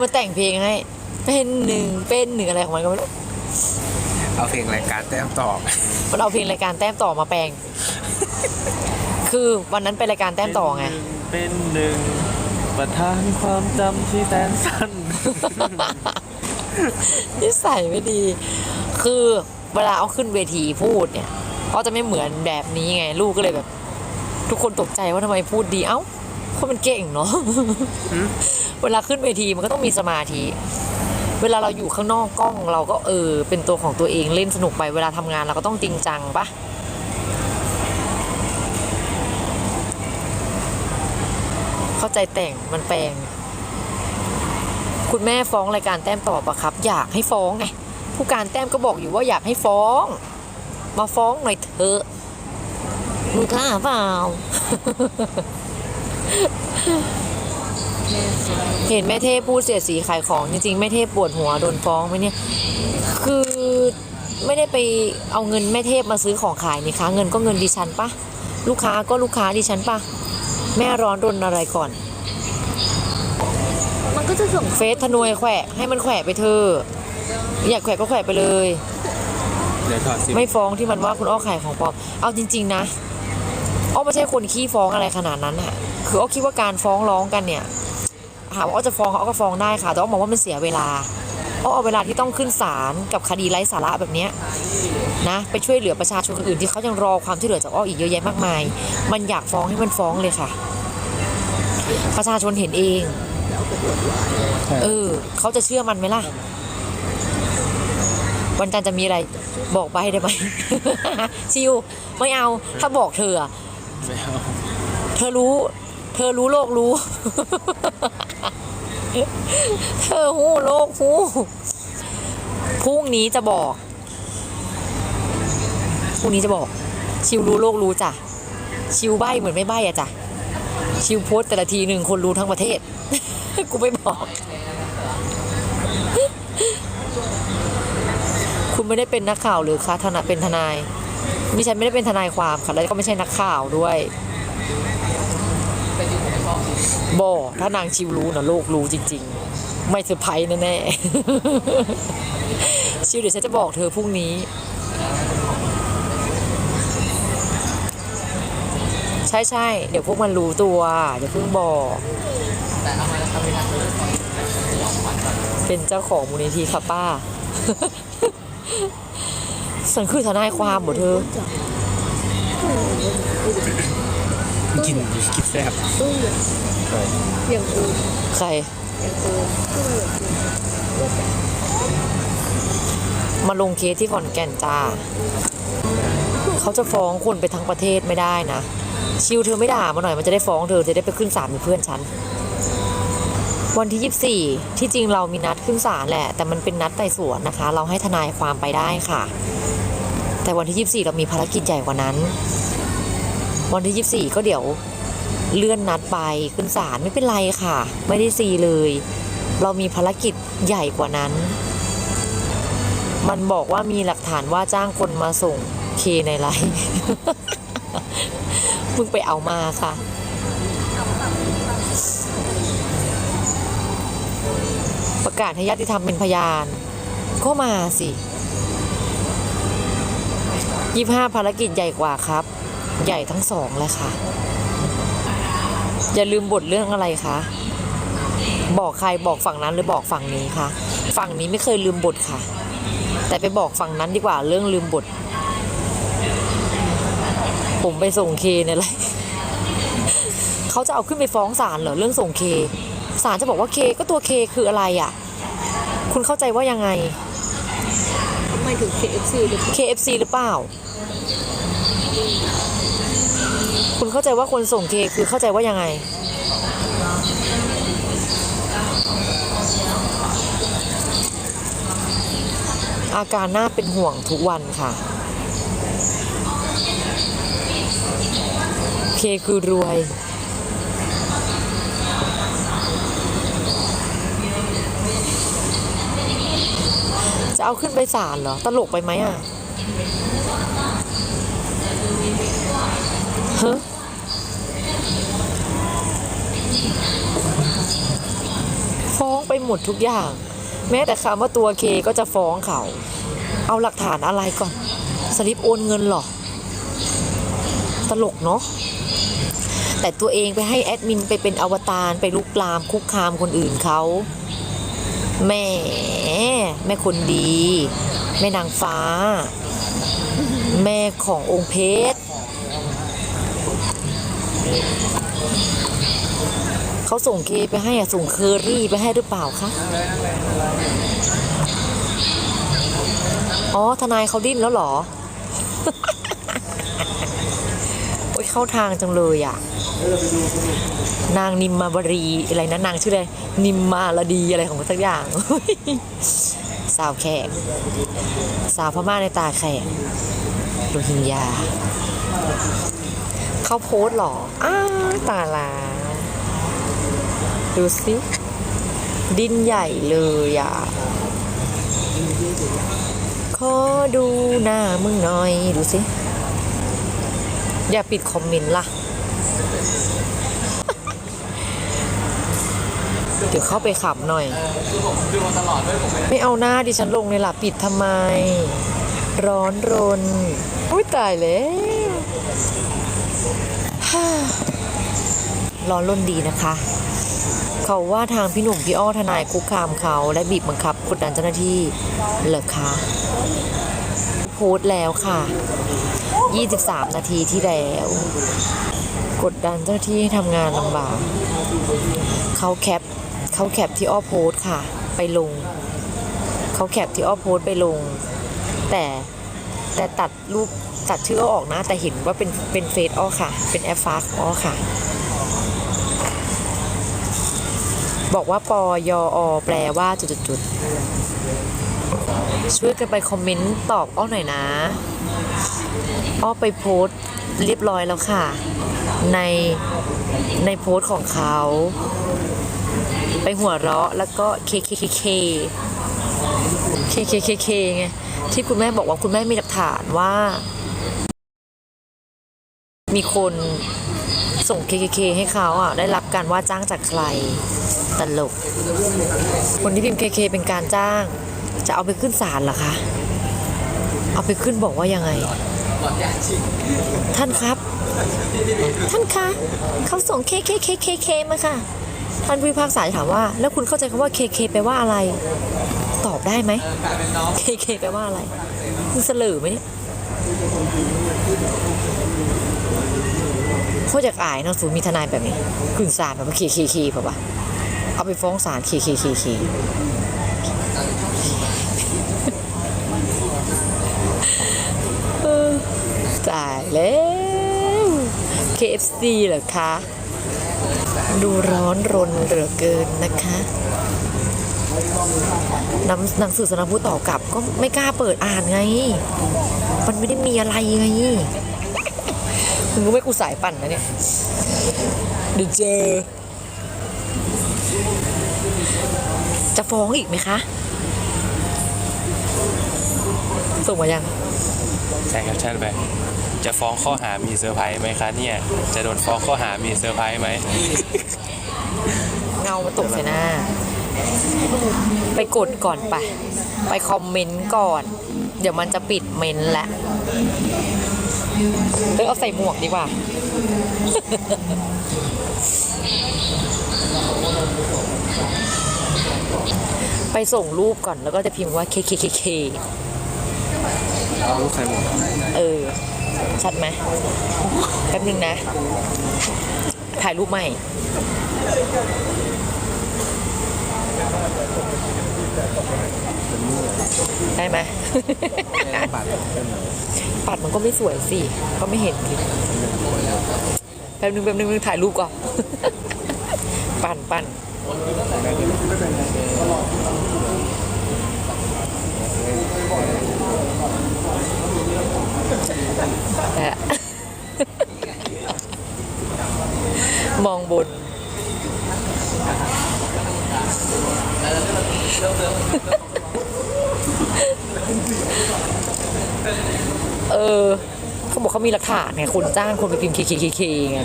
มาแต่งเพลงให้ เป็นหนึ่งเป็นหนึ่งอะไรของมันก็ไม่รู้เอาเพลงรายการแต้มต่อมันเอาเพลงรายการแต้มต่อมาแปลง คือวันนั้นเป็นรายการแต้มต่อไง เป็นหนึ่งประธานความจำที่แสนสั้น นิสัยไม่ดี คือเวลาเอาขึ้นเวทีพูดเนี่ยเขาจะไม่เหมือนแบบนี้ไง ลูกก็เลยแบบ ทุกคนตกใจว่าทำไมพูดดีเอ้า คนมันเก่งเนาะเวลาขึ้นเวทีมันก็ต้องมีสมาธิ เวลาเราอยู่ข้างนอกกล้อง เราก็เออ เป็นตัวของตัวเองเล่นสนุกไปเวลาทำงานเราก็ต้องจริงจังปะเข้าใจแต่งมันแปลง คุณแม่ฟ้องรายการแต้มต่อปะครับ อยากให้ฟ้องไงผู้การแต้มก็บอกอยู่ว่าอยากให้ฟ้อง มาฟ้องหน่อยเถอะมึงกล้าเปล่า เห็นแม่เทพพูดเสียดสีขายของจริงๆแม่เทพปวดหัวโดนฟ้องไหมเนี่ย คือไม่ได้ไปเอาเงินแม่เทพมาซื้อของขายนี่คะเงินก็เงินดิฉันปะลูกค้าก็ลูกค้าดิฉันปะแม่ร้อนรนอะไรก่อน มันก็จะส่งเฟซทนวยแขวะให้มันแขวะไปเธอะอยากแขวะก็แขวะไปเลย เดี๋ยวถอดซิมไม่ฟ้องที่มันว่าคุณอ้อขายของปลอมเอาจริง ๆ นะ อ้อไม่ใช่คนขี้ฟ้องอะไรขนาดนั้นอะคืออ้อคิดว่าการฟ้องร้องกันเนี่ยถามว่าอ้อจะฟ้องเขาอ้อก็ฟ้องได้ค่ะ แต่อ้อมองว่ามันเสียเวลาอ้อเอาเวลาที่ต้องขึ้นศาลกับคดีไร้สาระแบบเนี้ยนะไปช่วยเหลือประชาชนคนอื่นที่เขายังรอความช่วยเหลือจากอ้ออีกเยอะแยะมากมาย มันอยากฟ้องให้มันฟ้องเลยค่ะ ประชาชนเห็นเองเออเขาจะเชื่อมันไหมล่ะวันจันทร์จะมีอะไรบอกไปได้ไหม ชิวไม่เอาถ้าบอกเธออะ ไม่เอาเธอรู้ เธอรู้โลกรู้ เธอหู้โลกหู้พรุ่งนี้จะบอกพรุ่งนี้จะบอก ชิวรู้โลกรู้จ้ะ ชิวใบเหมือนไม่ใบอะจ้ะ ชิวโพสต์แต่ละทีหนึ่งคนรู้ทั้งประเทศ กูไม่บอก คุณไม่ได้เป็นนักข่าวหรือคะทนายเป็นทนาย ดิฉันไม่ได้เป็นทนายความค่ะแล้วก็ไม่ใช่นักข่าวด้วยบอกถ้านางชิวรู้นะโลกรู้จริง ๆ ไม่เซอร์ไพรส์แน่ๆชิวเดี๋ยวฉันจะบอกเธอพรุ่งนี้ใช่ใช่เดี๋ยวพวกมันรู้ตัวอย่าเพิ่งบอกเป็นเจ้าของมูลนิธิค่ะป้า ฉันคือทนายความเหรอเธอกินกินแซ่บอย่างอื่นใครอย่างอื่นมาลงเคสที่ขอนแก่นจ้า เขาจะฟ้องคนไปทั้งประเทศไม่ได้นะ ชิวเธอไม่ด่ามาหน่อยมันจะได้ฟ้องเธอจะได้ไปขึ้นศาลเป็นเพื่อนฉัน วันที่ 24 ที่จริงเรามีนัดขึ้นศาลแหละ แต่มันเป็นนัดไต่สวนนะคะ เราให้ทนายความไปได้ค่ะ แต่วันที่ 24 เรามีภารกิจใหญ่กว่านั้น วันที่ 24 ก็เดี๋ยวเลื่อนนัดไปขึ้นศาลไม่เป็นไรค่ะ ไม่ได้ซีเลย เรามีภารกิจใหญ่กว่านั้น มันบอกว่ามีหลักฐานว่าจ้างคนมาส่งเคในไลน์มึงไปเอามาค่ะประกาศให้ญาติธรรมเป็นพยาน ก็มาสิ ยี่ห้าภารกิจใหญ่กว่าครับ ใหญ่ทั้งสองเลยค่ะ อย่าลืมบทเรื่องอะไรคะ บอกใครบอกฝั่งนั้นหรือบอกฝั่งนี้คะ ฝั่งนี้ไม่เคยลืมบทค่ะ แต่ไปบอกฝั่งนั้นดีกว่าเรื่องลืมบท ผมไปส่งเคเนี่ยแหละเขาจะเอาขึ้นไปฟ้องศาลเหรอเรื่องส่งเคศาลจะบอกว่าเคก็ตัวเคคืออะไรอะ คุณเข้าใจว่ายังไงหมายถึง KFC หรือ KFC หรือเปล่า คุณเข้าใจว่าคนส่งเคคือเข้าใจว่ายังไง อาการน่าเป็นห่วงทุกวันค่ะ เคคือรวยจะเอาขึ้นไปศาลเหรอ ตลกไปไหมอะเฮ้ ไปหมดทุกอย่าง แม้แต่คำว่าตัวเคก็จะฟ้องเขา เอาหลักฐานอะไรก่อน สลิปโอนเงินหรอ ตลกเนาะแต่ตัวเองไปให้แอดมินไปเป็นอวตารไปลุกลามคุกคามคนอื่นเขาแม่แม่คนดี แม่นางฟ้า แม่ขององค์เพชร เขาส่งเคไปให้อะส่งเคอรี่ไปให้หรือเปล่าคะ อ๋อ ทนายเขาดิ้นแล้วหรอ โอ้ยเข้าทางจังเลยอะ นางนิมมาบรีอะไรนะนางชื่ออะไร นิมมาลดีอะไรของสักอย่าง สาวแขก สาวพม่าในตาแขกโรฮิงญาเขาโพสหรอ อ้าตาลา ดูสิดิ้นใหญ่เลยอะ ขอดูหน้ามึงหน่อย ดูสิ อย่าปิดคอมเมนต์ล่ะ เดี๋ยวเข้าไปขำหน่อย ไม่เอาหน้าดิฉันลงเลยล่ะ ปิดทำไม ร้อนรน อุ้ยตายแล้วฮ่าร้อนรนดีนะคะ เขาว่าทางพี่หนุ่มพี่อ้อทนายคุกคามเขาและบีบบังคับกดดันเจ้าหน้าที่เหรอคะโพสต์แล้วค่ะ 23 นาทีที่แล้ว กดดันเจ้าหน้าที่ให้ทำงานลำบากเขาแคปเขาแคปที่อ้อโพสต์ค่ะ ไปลงเขาแคปที่อ้อโพสต์ไปลง แต่แต่ตัดรูปตัดชื่ออ้อออกนะ แต่เห็นว่าเป็นเป็นเฟซอ้อค่ะ เป็นแอปฟ้าของอ้อค่ะ บอกว่าปอยออแปลว่าจุดจุดช่วยกันไปคอมเมนต์ตอบอ้อหน่อยนะ อ้อไปโพสเรียบร้อยแล้วค่ะ ในในโพสของเขา ไปหัวเราะแล้วก็เคเคเคเคเคเคเคเคไงที่คุณแม่บอกว่าคุณแม่มีหลักฐานว่า มีคน ส่งเคเคเคให้เขาอะได้รับการว่าจ้างจากใครตลก คนที่พิมพ์เคเป็นการจ้าง จะเอาไปขึ้นศาลเหรอคะ เอาไปขึ้นบอกว่ายังไง ท่านครับ ท่านคะเขาส่งเคเคเคเคเคมาค่ะ ท่านผู้พิพากษาจะถามว่า แล้วคุณเข้าใจคำว่าเคเคแปลว่าอะไร ตอบได้ไหมเคเคแปลว่าอะไรคุณเสลอไหมเนี่ย โคตรอยากอายเนอะสูมีทนายแบบนี้ขึ้นศาลแบบว่าเคเคเคป่ะปะเอาไปฟ้องศาลเคเคเคเคตายแล้ว KFC เหรอคะ ดูร้อนรนเหลือเกินนะคะนำหนังสือสนผู้ต่อกลับก็ไม่กล้าเปิดอ่านไง มันไม่ได้มีอะไรไง มึงก็ไม่กูสายปั่นนะเนี่ยเดี๋ยวเจอ จะฟ้องอีกไหมคะ ส่งมายังใส่แคปชั่นไป จะฟ้องข้อหามีเซอร์ไพรส์ไหมคะเนี่ย จะโดนฟ้องข้อหามีเซอร์ไพรส์ไหม เงามาตกใส่หน้า ไปกดก่อนไป ไปคอมเมนต์ก่อน เดี๋ยวมันจะปิดเมนต์แล้ว เลือกเอาใส่หมวกดีกว่า ไปส่งรูปก่อนแล้วก็จะพิมพ์ว่า KKKK ลูกใส่หมวกเออ ชัดไหมแป๊บนึงนะ ถ่ายรูปใหม่ ได้ไหม ปัดปัดมันก็ไม่สวยสิ ก็ไม่เห็นสิแป๊บนึงแป๊บนึงแป๊บนึงถ่ายรูปก่อน ปั่นปั่นแต่ มองบน เออ เขามีหลักฐานไงคนจ้างคนไปพิมพ์เคเคเคไง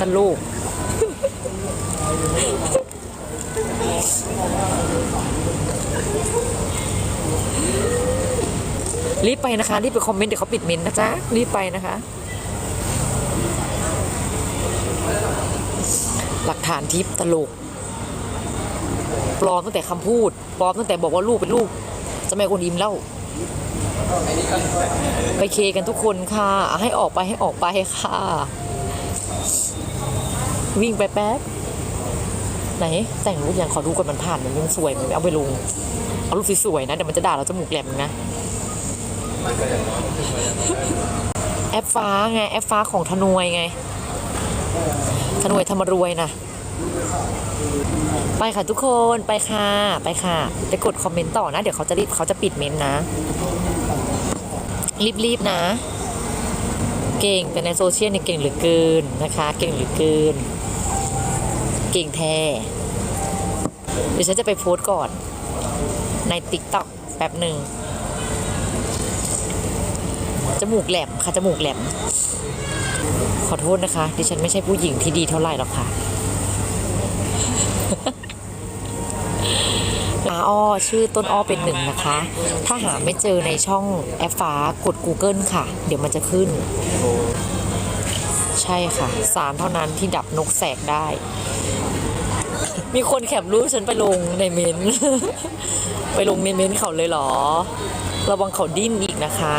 ท่านลูก รีบไปนะคะ รีบไปคอมเมนต์ เดี๋ยวเขาปิดเมนต์นะจ๊ะ รีบไปนะคะ หลักฐานทิปตลกปลอมตั้งแต่คำพูดปลอมตั้งแต่บอกว่าลูกเป็นลูกจะแม่กวนอิมเล่า ไปเคกันทุกคนค่ะ ให้ออกไปให้ออกไปค่ะ วิ่งไปแป๊บ ไหน แต่งรูปยังขอดูก่อนมันผ่านมันยังสวยมันเอาไปลง เอารูปสวยๆนะเดี๋ยวมันจะด่าเราจมูกแหลมนะ แอปฟ้าไง แอปฟ้าของธนวยไงธนวยธรรมรวยนะไปค่ะทุกคนไปค่ะ ไปค่ะไปกดคอมเมนต์ต่อนะ เดี๋ยวเขาจะรีบเขาจะปิดเมนต์นะ รีบๆนะ เก่งแต่ในโซเชียลเนี่ยเก่งเหลือเกินนะคะ เก่งเหลือเกิน เก่งแท้เดี๋ยวฉันจะไปโพสก่อน ในติ๊กต็อกแป๊บหนึ่งจมูกแหลมค่ะจมูกแหลม ขอโทษนะคะ ดิฉันไม่ใช่ผู้หญิงที่ดีเท่าไหร่หรอกค่ะ อาอ้อชื่อต้นอ้อเป็นหนึ่งนะคะ ถ้าหาไม่เจอในช่องแอปฟ้ากด Google ค่ะ เดี๋ยวมันจะขึ้น ใช่ค่ะ สารเท่านั้นที่ดับนกแสกได้ มีคนแคปรูปฉันไปลงในเมนไปลงในเมนเขาเลยเหรอ ระวังเขาดิ้นอีกนะคะ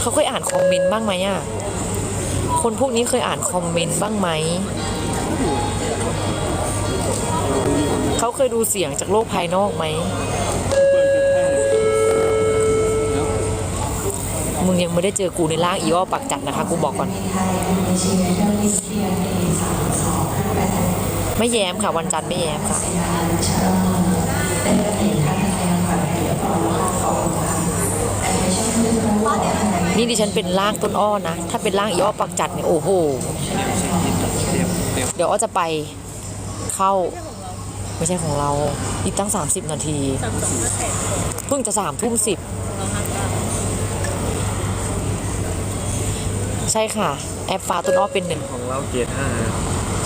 เขาเคยอ่านคอมเมนต์บ้างไหมอะ คนพวกนี้เคยอ่านคอมเมนต์บ้างไหม เขาเคยดูเสียงจากโลกภายนอกไหม มึงยังไม่ได้เจอกูในร่างอีออปักจัดนะคะ กูบอกก่อน ไม่แย้มค่ะ วันจันทร์ไม่แย้มค่ะนี่ดิฉันเป็นร่างต้นอ้อนะ ถ้าเป็นร่างอีอ้อปักจัดเนี่ยโอ้โห เดี๋ยวอ้อจะไปเข้า ไม่ใช่ของเรา อีกตั้ง 30 นาที เพิ่งจะสามทุ่มสิบใช่ค่ะ แอปฟ้าต้นอ้อเป็นหนึ่งของเราเกียร์ห้า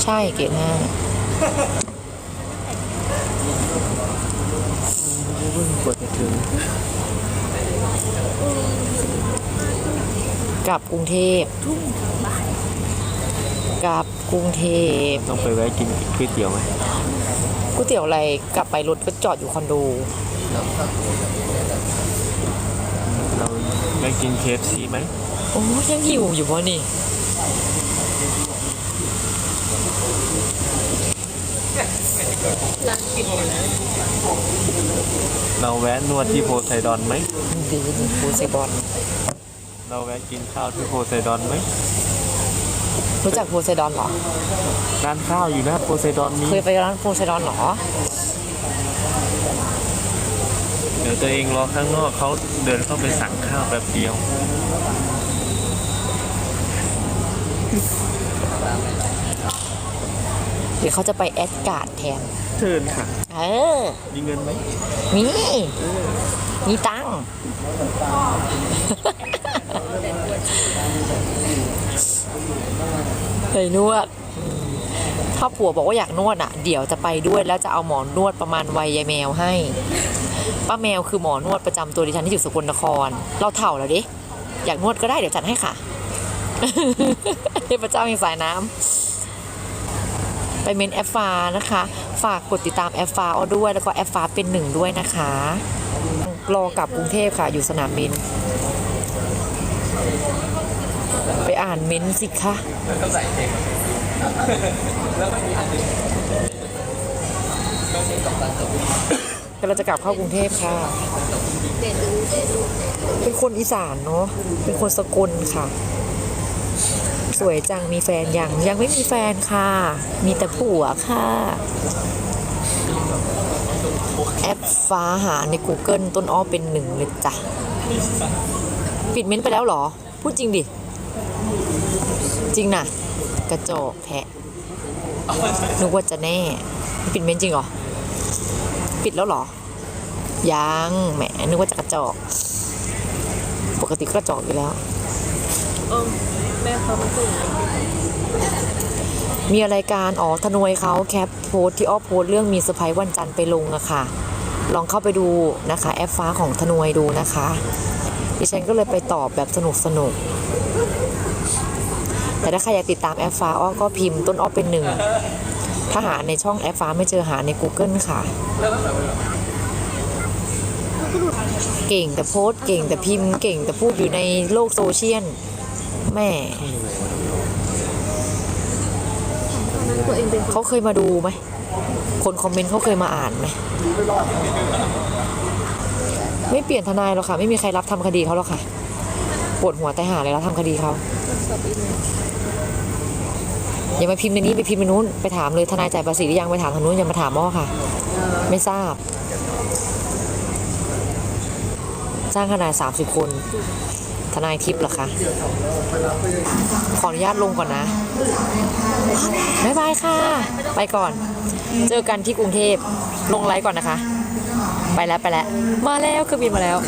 ใช่เกรดห้าเพิ่งกดจะถึงกลับกรุงเทพกลับกรุงเทพต้องไปแวะกินก๋วยเตี๋ยวไหม ก๋วยเตี๋ยวอะไรกลับไปรถก็จอดอยู่คอนโด เราแวะกินเคฟซีไหมโอ้ยังหิวอยู่วะนี่ เราแวะนวดที่โพไซดอนไหมดีนฟูไซบอลเราแวะกินข้าวที่โพไซดอนไหม รู้จักโพไซดอนเหรอ ร้านข้าวอยู่นะโพไซดอนนี้เคยไปร้านโพไซดอนเหรอ เดี๋ยวตัวเองรอข้างนอกเขาเดินเข้าไปสั่งข้าวแป๊บเดียว เดี๋ยวเขาจะไปแอดการ์ดแทน เชิญค่ะ เออ มีเงินไหมมี มีตังค์ ไปนวดถ้าผัวบอกว่าอยากนวดอะ เดี๋ยวจะไปด้วยแล้วจะเอาหมอนนวดประมาณวัยยายแมวให้ ป้าแมวคือหมอนวดประจำตัวดิฉันที่อยู่สกลนคร เราเถ่าแล้วดิ อยากนวดก็ได้เดี๋ยวจัดให้ค่ะเทพเจ้าแห่งสายน้ำไปเมนแอฟฟ้านะคะ ฝากกดติดตามแอฟฟ้าเอาด้วย แล้วก็แอฟฟ้าเป็นหนึ่งด้วยนะคะ รอกลับกรุงเทพค่ะ อยู่สนามบิน ไปอ่านเม้นท์สิคะกำลังจะกลับเข้ากรุงเทพค่ะ เป็นคนอีสานเนาะ เป็นคนสกลค่ะ สวยจังมีแฟนยัง ยังไม่มีแฟนค่ะ มีแต่ผัวค่ะ แอปฟ้าหาใน Google ต้นอ้อเป็นหนึ่งเลยจ้ะ ปิดเม้นต์ไปแล้วเหรอ พูดจริงดิ จริงนะกระจอกแทะนึกว่าจะแน่ปิดเม้นต์จริงเหรอ ปิดแล้วเหรอ ยังแหมนึกว่าจะกระจอก ปกติก็กระจอกอยู่แล้วเออแม่เขามาส่งมีอะไรการอ๋อทนวยเขาแคปโพสต์ที่อ้อโพสต์เรื่องมีเซอร์ไพรส์วันจันทร์ไปลงอะค่ะ ลองเข้าไปดูนะคะ แอปฟ้าของทนวยดูนะคะ ดิฉันก็เลยไปตอบแบบสนุกสนุกๆ แต่ถ้าใครอยากติดตามแอปฟ้าอ้อก็พิมพ์ต้นอ้อเป็นหนึ่งถ้าหาในช่องแอปฟ้าไม่เจอหาใน Google ค่ะ เก่งแต่โพสเก่งแต่พิมพ์เก่งแต่พูดอยู่ในโลกโซเชียลแม่เขาเคยมาดูไหม คนคอมเมนต์เขาเคยมาอ่านไหม ไม่เปลี่ยนทนายหรอกค่ะ ไม่มีใครรับทำคดีเขาหรอกค่ะ ปวดหัวแต่หาเลยรับทำคดีเขา อบอีเมลอย่ามาพิมพ์ในนี้ไปพิมพ์ในนู้นไปถามเลยทนายจ่ายภาษีหรือยังไปถามทางนู้นอย่ามาถามอ้อค่ะ ไม่ทราบจ้างทนายสามสิบคน ทนายทิพย์เหรอคะขออนุญาตลงก่อนนะบ๊ายบายค่ะ ไปก่อน เจอกันที่กรุงเทพลงไลฟ์ก่อนนะคะ ไปแล้วไปแล้ว มาแล้วคือบินมาแล้ว